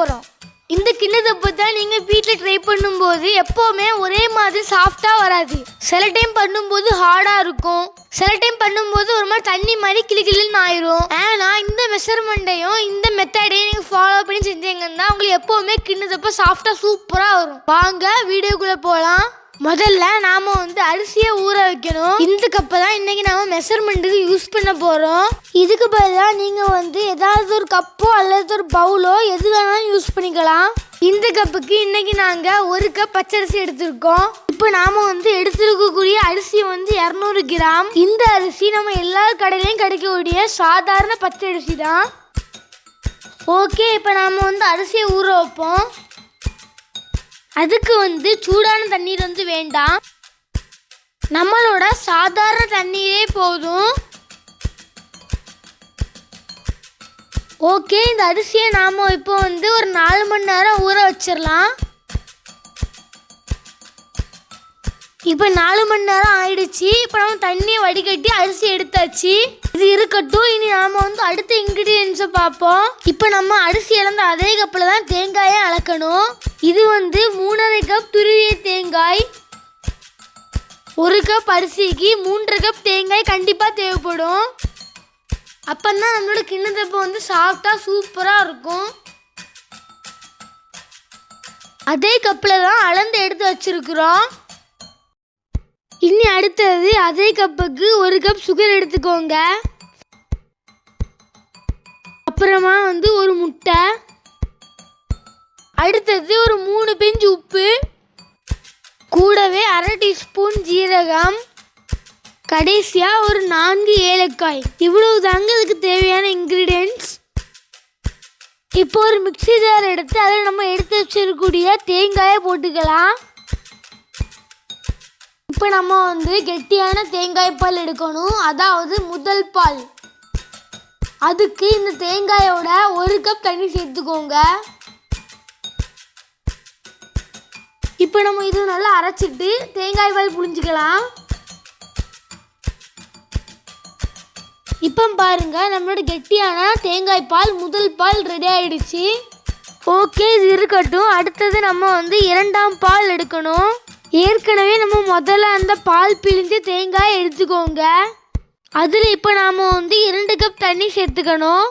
போகிறோம் இந்த கிண்ணத்தப்பை தான் நீங்கள் வீட்டில் ட்ரை பண்ணும்போது எப்போவுமே ஒரே மாதிரி சாஃப்டாக வராது. சில டைம் பண்ணும்போது ஹார்டாக இருக்கும். சில டைம் பண்ணும்போது ஒரு மாதிரி தண்ணி மாதிரி கிளி கிளின்னு ஆயிரும். ஆனால் இந்த மெஷர்மெண்ட்டையும் இந்த மெத்தடையும் நீங்கள் ஃபாலோ பண்ணி செஞ்சீங்கன்னா உங்களுக்கு எப்போவுமே கிண்ணத்தப்ப சாஃப்டாக சூப்பராக வரும். வாங்க வீடியோக்குள்ளே போகலாம் முதல்ல நாம வந்து அரிசியை ஊற வைக்கணும். இந்த கப்பை தான் இன்னைக்கு நாம மெஷர்மெண்ட்டுக்கு யூஸ் பண்ண போறோம். இதுக்கு பதிலாக நீங்க வந்து ஏதாவது ஒரு கப்போ அல்லது ஒரு பவுலோ எது வேணாலும் யூஸ் பண்ணிக்கலாம். இந்த கப்புக்கு இன்னைக்கு நாங்க ஒரு கப் பச்சரிசி எடுத்திருக்கோம். இப்போ நாம வந்து எடுத்திருக்கக்கூடிய அரிசி வந்து இரநூறு கிராம். இந்த அரிசி நம்ம எல்லா கடையிலையும் கிடைக்கக்கூடிய சாதாரண பச்சரிசி தான். ஓகே இப்போ நாம வந்து அரிசியை ஊற வைப்போம். அதுக்கு வந்து சூடான தண்ணீர் வந்து வேண்டாம். நம்மளோட சாதாரண தண்ணீரே போதும். ஓகே இந்த அரிசியை நாம் இப்போ வந்து ஒரு நாலு மணி நேரம் ஊற வச்சிடலாம் இப்போ நாலு மணி நேரம் ஆயிடுச்சு. இப்போ நம்ம தண்ணியை வடிகட்டி அரிசி எடுத்தாச்சு. இது இருக்கட்டும். இனி நாம வந்து அடுத்த இன்கிரீடியன்ஸை பார்ப்போம். இப்போ நம்ம அரிசி இழந்த அதே கப்பில் தான் தேங்காயை அளக்கணும். இது வந்து மூணரை கப் துருவிய தேங்காய் ஒரு கப் அரிசிக்கு மூன்றரை கப் தேங்காய் கண்டிப்பாக தேவைப்படும். அப்பந்தான் நம்மளோட கிண்ணத்தப்பை வந்து சாஃப்டாக சூப்பராக இருக்கும். அதே கப்பில் தான் அளந்து எடுத்து வச்சுருக்குறோம். இனி அடுத்தது அதே கப்புக்கு ஒரு கப் சுகர் எடுத்துக்கோங்க. அப்புறமா வந்து ஒரு முட்டை. அடுத்தது ஒரு மூணு பிஞ்சு உப்பு. கூடவே அரை டீஸ்பூன் ஜீரகம். கடைசியாக ஒரு நான்கு ஏலக்காய். இவ்வளவு தாங்க இதுக்கு தேவையான இன்க்ரீடியன்ட்ஸ் இப்போ ஒரு மிக்சி ஜார் எடுத்து அதில் நம்ம எடுத்து வச்சிருக்கக்கூடிய தேங்காயை போட்டுக்கலாம். இப்போ நம்ம வந்து கெட்டியான தேங்காய் பால் எடுக்கணும். அதாவது முதல் பால். அதுக்கு இந்த தேங்காயோட ஒரு கப் தண்ணி சேர்த்துக்கோங்க. இப்போ நம்ம இது நல்லா அரைச்சிட்டு தேங்காய் பால் புழிஞ்சிக்கலாம். இப்போ பாருங்க நம்மளோட கெட்டியான தேங்காய் பால் முதல் பால் ரெடி ஆயிடுச்சு. ஓகே இது இருக்கட்டும். அடுத்தது நம்ம வந்து இரண்டாம் பால் எடுக்கணும். ஏற்கனவே நம்ம முதல்ல அந்த பால் பிழிஞ்சு தேங்காய் எடுத்துக்கோங்க. அதில் இப்போ நாம் வந்து இரண்டு கப் தண்ணி சேர்த்துக்கணும்.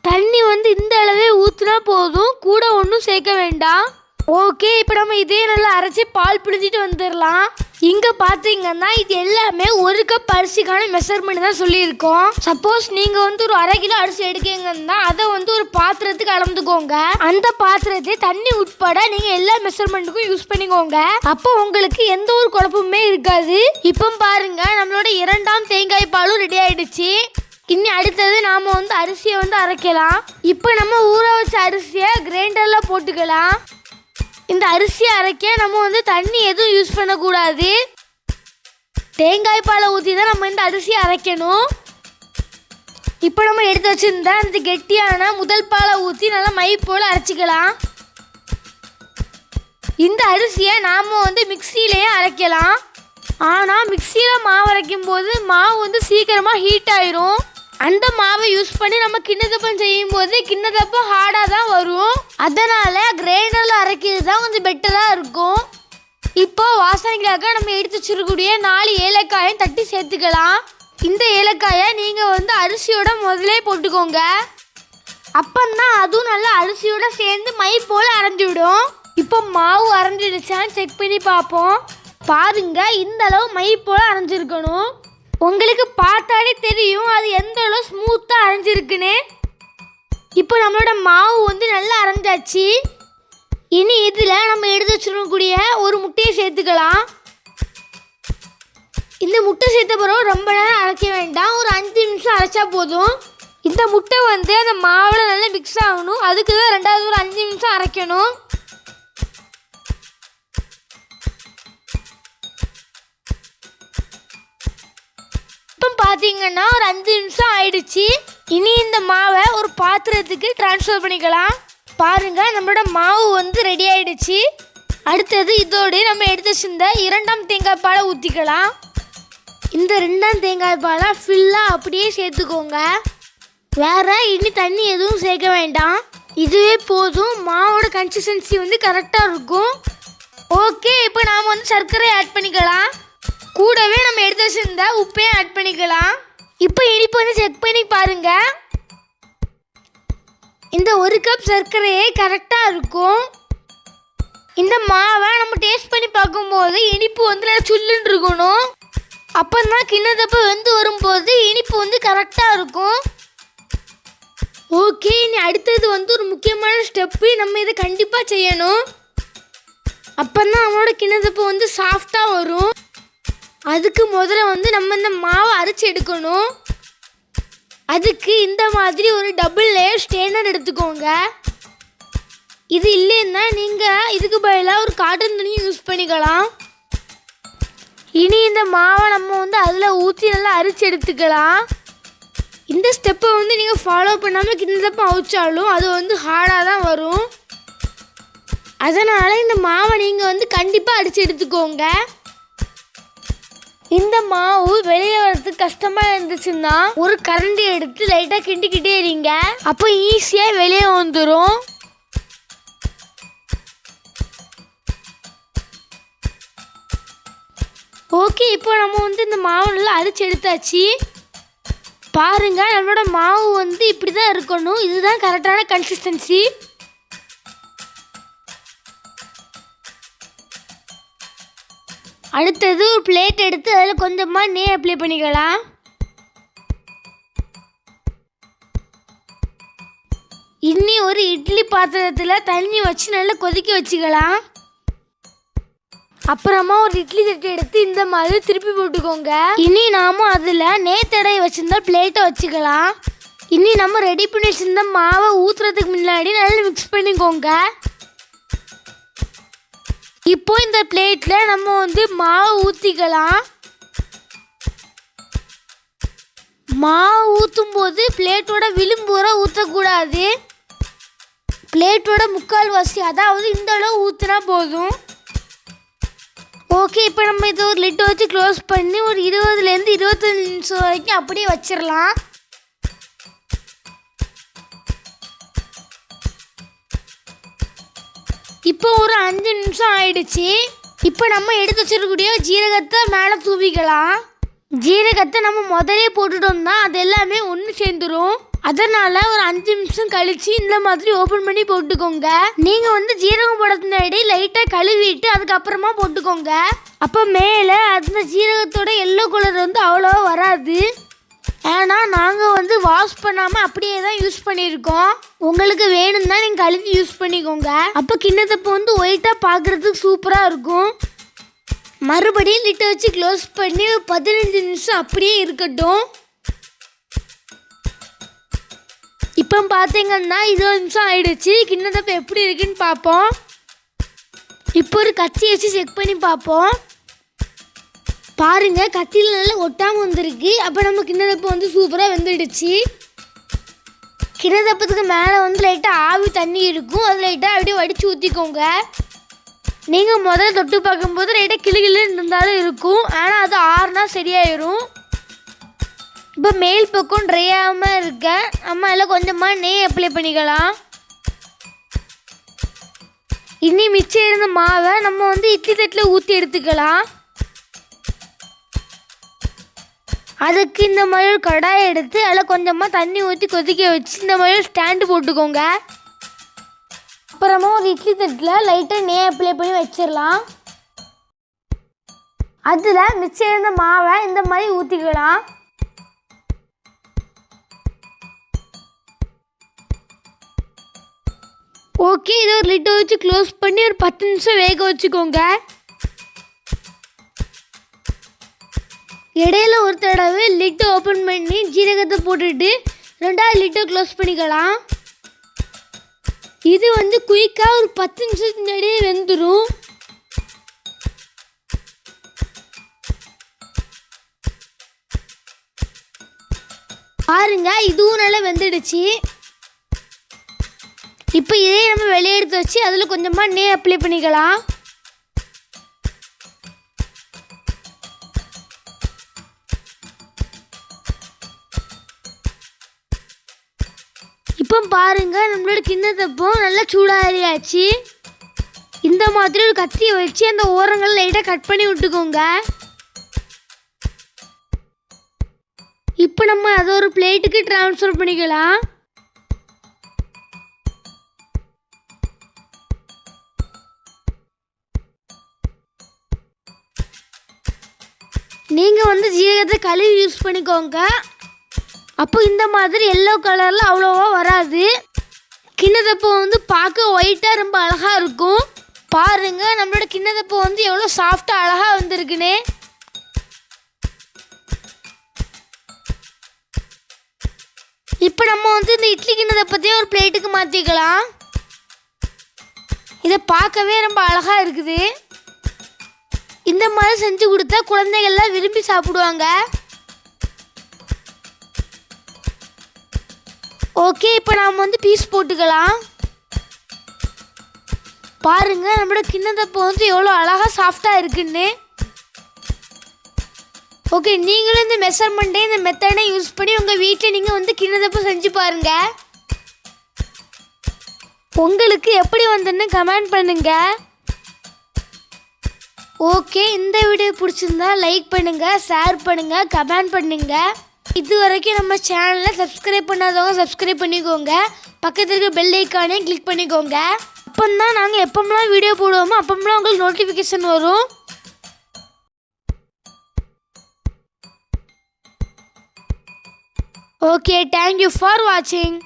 தண்ணி வந்து இந்த அளவே ஊற்றுனா போதும். கூட ஒன்றும் சேர்க்க வேண்டாம். ஓகே இப்போ நம்ம இதே நல்லா அரைச்சி பால் பிழிஞ்சிட்டு வந்துடலாம். இங்கே பார்த்தீங்கன்னா இது எல்லாமே ஒரு கப் அரிசிக்கான மெஷர்மெண்ட் தான் சொல்லியிருக்கோம். சப்போஸ் நீங்கள் வந்து ஒரு அரை கிலோ அரிசி எடுக்கீங்கன்னா அதை வந்து ஒரு பாத்திரத்துக்கு அளந்துக்கோங்க. அந்த பாத்திரத்தை தண்ணி உட்பட நீங்கள் எல்லா மெஷர்மெண்ட்டுக்கும் யூஸ் பண்ணிக்கோங்க. அப்போ உங்களுக்கு எந்த ஒரு குழப்பமுமே இருக்காது. இப்போ பாருங்க நம்மளோட இரண்டாம் தேங்காய் பாலும் ரெடி ஆயிடுச்சு. இனி அடுத்தது நாம வந்து அரிசியை வந்து அரைக்கலாம். இப்போ நம்ம ஊற வச்ச அரிசியை கிரைண்டரில் போட்டுக்கலாம். இந்த அரிசியை அரைக்க நம்ம வந்து தண்ணி எதுவும் யூஸ் பண்ணக்கூடாது. தேங்காய் பாலை ஊற்றி தான் நம்ம இந்த அரிசியை அரைக்கணும். இப்போ நம்ம எடுத்து வச்சுருந்தா அந்த கெட்டியான முதல் பாலை ஊற்றி நல்லா மை போல் அரைச்சிக்கலாம். இந்த அரிசியை நாம் வந்து மிக்சியிலேயே அரைக்கலாம். ஆனால் மிக்சியில் மாவு அரைக்கும் போது மாவு வந்து சீக்கிரமாக ஹீட் ஆயிரும். அந்த மாவை யூஸ் பண்ணி நம்ம கிண்ணத்தப்பம் செய்யும் போது கிண்ணத்தப்பம் ஹார்டாக தான் வரும். அதனால கிரைண்டரில் அரைக்கிறது தான் கொஞ்சம் பெட்டராக இருக்கும். இப்போ வாசனைக்காக நம்ம எடுத்து வச்சிருக்கக்கூடிய நாலு ஏலக்காயும் தட்டி சேர்த்துக்கலாம். இந்த ஏலக்காயை நீங்கள் வந்து அரிசியோட முதலே போட்டுக்கோங்க. அப்பந்தான் அதுவும் நல்லா அரிசியோட சேர்ந்து மை போல் அரைஞ்சு விடும் இப்போ மாவு அரைஞ்சிடுச்சான்னு செக் பண்ணி பார்ப்போம். பாருங்க இந்த அளவு மை போல் அரைஞ்சிருக்கணும். உங்களுக்கு பார்த்தாலே தெரியும் அது எந்த அளவு ஸ்மூத்தாக அரைஞ்சிருக்குன்னு. இப்போ நம்மளோட மாவு வந்து நல்லா அரைஞ்சாச்சு. இனி இதில் நம்ம எடுத்து வச்சுருக்கக்கூடிய ஒரு முட்டையை சேர்த்துக்கலாம். இந்த முட்டை சேர்த்த பிறகு ரொம்ப நேரம் அரைக்க வேண்டாம். ஒரு அஞ்சு நிமிஷம் அரைச்சா போதும். இந்த முட்டை வந்து அந்த மாவில் நல்லா மிக்ஸ் ஆகணும். அதுக்கு தான் ரெண்டாவது ஒரு அஞ்சு நிமிஷம் அரைக்கணும். இப்போ பார்த்தீங்கன்னா ஒரு அஞ்சு நிமிஷம் ஆயிடுச்சு. இனி இந்த மாவை ஒரு பாத்திரத்துக்கு ட்ரான்ஸ்ஃபர் பண்ணிக்கலாம். பாருங்க நம்மளோட மாவு வந்து ரெடி ஆயிடுச்சு. அடுத்தது இதோடு நம்ம எடுத்து வச்சிருந்த இரண்டாம் தேங்காய் பாலை ஊற்றிக்கலாம் இந்த ரெண்டாம் தேங்காய் பாலை ஃபுல்லாக அப்படியே சேர்த்துக்கோங்க. வேற இனி தண்ணி எதுவும் சேர்க்க வேண்டாம். இதுவே போதும். மாவோட கன்சிஸ்டன்சி வந்து கரெக்டாக இருக்கும். ஓகே இப்போ நாம் வந்து சர்க்கரை ஆட் பண்ணிக்கலாம். கூடவே நம்ம எடுத்து வச்சிருந்த உப்பையும் ஆட் பண்ணிக்கலாம். இப்போ இனிப்பு வந்து செக் பண்ணி பாருங்க. இந்த ஒரு கப் சர்க்கரையே கரெக்டாக இருக்கும். இந்த மாவை நம்ம டேஸ்ட் பண்ணி பார்க்கும்போது இனிப்பு வந்து நல்லா சுல்லுன்னு இருக்கணும். அப்போ தான் கிண்ணத்தப்ப வெந்து வரும்போது இனிப்பு வந்து கரெக்டாக இருக்கும். ஓகே இனி அடுத்தது வந்து ஒரு முக்கியமான ஸ்டெப்பு நம்ம இதை கண்டிப்பாக செய்யணும். அப்போ தான் நம்மளோட கிண்ணத்தப்ப வந்து சாஃப்டாக வரும். அதுக்கு முதல்ல வந்து நம்ம இந்த மாவை அரைச்சி எடுக்கணும். அதுக்கு இந்த மாதிரி ஒரு டபுள் லேயர் ஸ்டெய்னர் எடுத்துக்கோங்க. இது இல்லைன்னா நீங்கள் இதுக்கு பதிலாக ஒரு காட்டன் துணி யூஸ் பண்ணிக்கலாம். இனி இந்த மாவை நம்ம வந்து அதில் ஊற்றி நல்லா அரிச்சு எடுத்துக்கலாம். இந்த ஸ்டெப்பை வந்து நீங்கள் ஃபாலோ பண்ணாமல் கிண்ணத்தப்பம் அவிச்சாலும் அது வந்து ஹார்டாக தான் வரும். அதனால் இந்த மாவை நீங்கள் வந்து கண்டிப்பாக அடித்து எடுத்துக்கோங்க. இந்த மாவு வெளியே வர்றதுக்கு கஷ்டமாக இருந்துச்சுன்னா ஒரு கரண்டி எடுத்து லைட்டாக கிண்டிக்கிட்டே இருங்க. அப்போ ஈஸியாக வெளியே வந்துடும் ஓகே இப்போ நம்ம வந்து இந்த மாவு நல்லா அரிச்சு எடுத்தாச்சு. பாருங்க நம்மளோட மாவு வந்து இப்படி தான் இருக்கணும். இதுதான் கரெக்டான கன்சிஸ்டன்சி அடுத்தது ஒரு பிளேட் எடுத்து அதில் கொஞ்சமாக நெய் அப்ளை பண்ணிக்கலாம். இன்னி ஒரு இட்லி பாத்திரத்தில் தண்ணி வச்சு நல்லா கொதிக்க வச்சுக்கலாம். அப்புறமா ஒரு இட்லி தட்டு எடுத்து இந்த மாதிரி திருப்பி போட்டுக்கோங்க. இனி நாம அதில் நேத்தடை வச்சுருந்தா பிளேட்டை வச்சுக்கலாம். இனி நம்ம ரெடி பண்ணி வச்சுருந்த மாவை ஊற்றுறதுக்கு முன்னாடி நல்லா மிக்ஸ் பண்ணிக்கோங்க. இப்போ இந்த பிளேட்டில் நம்ம வந்து மாவு ஊற்றிக்கலாம் மாவு ஊற்றும் போது பிளேட்டோட விளிம்புற ஊற்றக்கூடாது பிளேட்டோட முக்கால் வாசி அதாவது இந்த அளவு ஊற்றினா போதும். ஓகே இப்போ நம்ம இதை ஒரு லிட்டை வச்சு க்ளோஸ் பண்ணி ஒரு இருபதுலேருந்து இருபத்தஞ்சு நிமிஷம் வரைக்கும் அப்படியே வச்சிடலாம். இப்போ ஒரு அஞ்சு நிமிஷம் ஆயிடுச்சு. இப்போ நம்ம எடுத்து வச்சிருக்கக்கூடிய ஜீரகத்தை மேலே தூவிக்கலாம். ஜீரகத்தை நம்ம முதலே போட்டுட்டோம்னா அது எல்லாமே ஒன்று சேர்ந்துரும். அதனால ஒரு அஞ்சு நிமிஷம் கழிச்சு இந்த மாதிரி ஓப்பன் பண்ணி போட்டுக்கோங்க. நீங்க வந்து ஜீரகம் போட முன்னாடி லைட்டா கழுவிட்டு அதுக்கப்புறமா போட்டுக்கோங்க. அப்போ மேலே அந்த ஜீரகத்தோட எல்லோ கலர் வந்து அவ்வளோவா வராது. ஏன்னா நாங்கள் வந்து வாஷ் பண்ணாமல் அப்படியே தான் யூஸ் பண்ணியிருக்கோம். உங்களுக்கு வேணும்னா நீங்கள் கழுவி யூஸ் பண்ணிக்கோங்க. அப்போ கிண்ணத்தப்போ வந்து ஒயிட்டாக பார்க்குறதுக்கு சூப்பராக இருக்கும். மறுபடியும் லிட்டை வச்சு க்ளோஸ் பண்ணி பதினஞ்சு நிமிஷம் அப்படியே இருக்கட்டும். இப்போ பார்த்தீங்கன்னா இருபது நிமிஷம் ஆயிடுச்சு. கிண்ணத்தப்போ எப்படி இருக்குன்னு பார்ப்போம் இப்போ ஒரு கத்தி வச்சு செக் பண்ணி பார்ப்போம் பாருங்க கத்தியில் நல்லா ஒட்டாமல் வந்திருக்கு. அப்போ நம்ம கிண்ணத்தப்பம் வந்து சூப்பராக வெந்துடுச்சு. கிண்ணத்தப்பத்துக்கு மேலே வந்து லைட்டாக ஆவி தண்ணி இருக்கும். அது லைட்டாக அப்படியே வடித்து ஊற்றிக்கோங்க நீங்கள் முதல்ல தொட்டு பார்க்கும்போது லைட்டாக கிளு கிளுன்னு இருந்தாலும் இருக்கும். ஆனால் அது ஆறுனா சரியாயிரும். இப்போ மேல் பக்கம் ட்ரை ஆகாமல் இருக்க. நம்ம அதில் கொஞ்சமாக நெய் அப்ளை பண்ணிக்கலாம். இனி மிச்சம் இருந்த மாவை நம்ம வந்து இட்லி தட்டில் ஊற்றி எடுத்துக்கலாம். அதுக்கு இந்த மாதிரி கடாயை எடுத்து அதில் கொஞ்சமாக தண்ணி ஊற்றி கொதிக்க வச்சு இந்த மாதிரி ஸ்டாண்டு போட்டுக்கோங்க. அப்புறமா ஒரு இட்லி தட்டில் லைட்டாக நே அப்ளை பண்ணி வச்சிடலாம். அதில் மிச்சம் இருந்த மாவை இந்த மாதிரி ஊற்றிக்கலாம். ஓகே இதை ஒரு லிட்டர் வச்சு க்ளோஸ் பண்ணி ஒரு பத்து நிமிஷம் வேக வச்சுக்கோங்க. இடையில ஒரு தடவை லிட்டை ஓப்பன் பண்ணி ஜீரகத்தை போட்டுட்டு ரெண்டாவது லிட்டை க்ளோஸ் பண்ணிக்கலாம். இது வந்து குயிக்காக ஒரு பத்து நிமிஷத்துக்கு முன்னாடியே வெந்துடும் பாருங்க இதுவும் நல்லா வெந்துடுச்சு. இப்போ இதே நம்ம வெளியே எடுத்து வச்சு அதில் கொஞ்சமாக நெய் அப்ளை பண்ணிக்கலாம். இப்போ பாருங்கள் பாருங்க. நம்மளோட கிண்ணத்தப்பம் நல்லா சூடாரியாச்சு இந்த மாதிரி ஒரு கத்தியை வச்சு அந்த ஓரங்கள் லைட்டாக கட் பண்ணி விட்டுக்கோங்க. இப்போ நம்ம அதை ஒரு பிளேட்டுக்கு ட்ரான்ஸ்ஃபர் பண்ணிக்கலாம். நீங்கள் வந்து ஜீரகத்தை கழுவி யூஸ் பண்ணிக்கோங்க. அப்போ இந்த மாதிரி எல்லோ கலரில் அவ்வளோவா வராது. கிண்ணதப்போ வந்து பார்க்க ஒயிட்டாக ரொம்ப அழகாக இருக்கும். பாருங்கள் நம்மளோட கிண்ணதப்போ வந்து எவ்வளோ சாஃப்டாக அழகாக வந்திருக்குன்னு இப்போ நம்ம வந்து இந்த இட்லி கிண்ணதப்பத்தையும் ஒரு பிளேட்டுக்கு மாற்றிக்கலாம் இதை பார்க்கவே ரொம்ப அழகாக இருக்குது. இந்த மாதிரி செஞ்சு கொடுத்தா குழந்தைகள்லாம் விரும்பி சாப்பிடுவாங்க. ஓகே இப்போ நாம் வந்து பீஸ் போட்டுக்கலாம். பாருங்க நம்மளோட கிண்ணத்தப்போ வந்து எவ்வளோ அழகாக சாஃப்டாக இருக்குன்னு. ஓகே நீங்களும் இந்த மெஷர்மெண்ட்டே இந்த மெத்தடை யூஸ் பண்ணி உங்கள் வீட்டில் நீங்கள் வந்து கிண்ணத்தப்போ செஞ்சு பாருங்க. உங்களுக்கு எப்படி வந்துன்னு கமெண்ட் பண்ணுங்க. ஓகே இந்த வீடியோ பிடிச்சிருந்தா லைக் பண்ணுங்கள் ஷேர் பண்ணுங்கள் கமெண்ட் பண்ணுங்கள் இது வரைக்கும் நம்ம சேனலை சப்ஸ்கிரைப் பண்ணாதவங்க சப்ஸ்கிரைப் பண்ணிக்கோங்க. பக்கத்தில் இருக்க பெல் ஐக்கானே கிளிக் பண்ணிக்கோங்க. அப்போ தான் நாங்கள் எப்போம்லாம் வீடியோ போடுவோமோ அப்போம்லாம் உங்களுக்கு நோட்டிஃபிகேஷன் வரும். ஓகே தேங்க்யூ ஃபார் வாட்சிங்